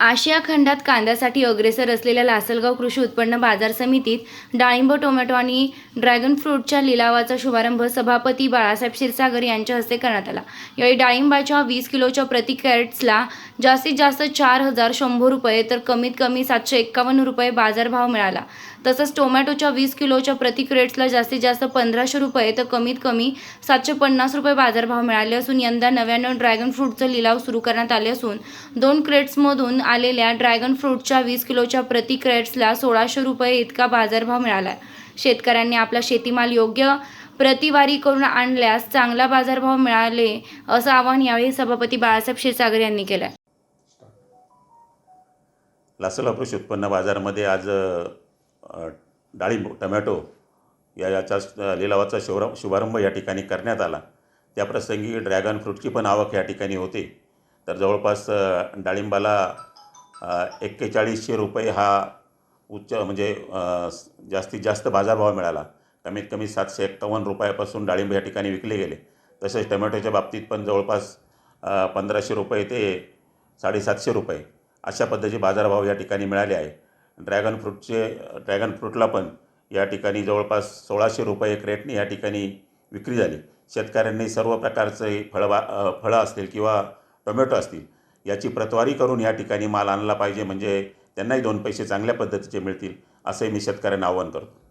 आशिया खंडात कांद्यासाठी अग्रेसर असलेल्या लासलगाव कृषी उत्पन्न बाजार समितीत डाळिंब टोमॅटो आणि ड्रॅगन फ्रूटच्या लिलावाचा शुभारंभ सभापती बाळासाहेब क्षीरसागर यांच्या हस्ते करण्यात आला. यावेळी डाळिंबाच्या वीस किलोच्या प्रति कॅरेट्सला जास्तीत जास्त चार हजार शंभर रुपये तर कमीत कमी सातशे एक्कावन्न रुपये बाजारभाव मिळाला. तसंच टोमॅटोच्या वीस किलोच्या प्रति क्रेट्सला जास्तीत जास्त पंधराशे रुपये तर कमीत कमी सातशे पन्नास रुपये बाजारभाव मिळाले असून यंदा नव्यानं ड्रॅगन फ्रूटचं लिलाव सुरू करण्यात आले असून दोन क्रेट्समधून आलेल्या ड्रॅगन फ्रूटच्या वीस किलोच्या प्रति क्रेट्सला सोळाशे रुपये इतका बाजारभाव मिळाला शेतकऱ्यांनी आपला शेतीमाल योग्य प्रतिवारी करून आणल्यास चांगला बाजारभाव मिळाले असं आवाहन यावेळी सभापती बाळासाहेब क्षीरसागर यांनी केलं लासलगाव कृषी उत्पन्न बाजारामध्ये आज डाळिंब टमॅटो या याचा लिलावाचा शुभारंभ शुभारंभ या ठिकाणी करण्यात आला. त्याप्रसंगी ड्रॅगन फ्रूटची पण आवक या ठिकाणी होते. तर जवळपास डाळिंबाला एक्केचाळीसशे रुपये हा उच्च म्हणजे जास्तीत जास्त बाजारभाव मिळाला. कमीत कमी सातशे एक्कावन्न रुपयापासून डाळिंब या ठिकाणी विकले गेले. तसेच टमॅटोच्या बाबतीत पण जवळपास पंधराशे रुपये ते साडेसातशे रुपये अशा पद्धतीचे बाजारभाव या ठिकाणी मिळाले आहे. ड्रॅगन फ्रूटचे ड्रॅगन फ्रूटला पण या ठिकाणी जवळपास सोळाशे रुपये क्रेटने या ठिकाणी विक्री झाली. शेतकऱ्यांनी सर्व प्रकारचे फळं बा फळं असतील किंवा टोमॅटो असतील याची प्रतवारी करून या ठिकाणी माल आणला पाहिजे. म्हणजे त्यांनाही दोन पैसे चांगल्या पद्धतीचे मिळतील असे मी शेतकऱ्यांना आवाहन करतो.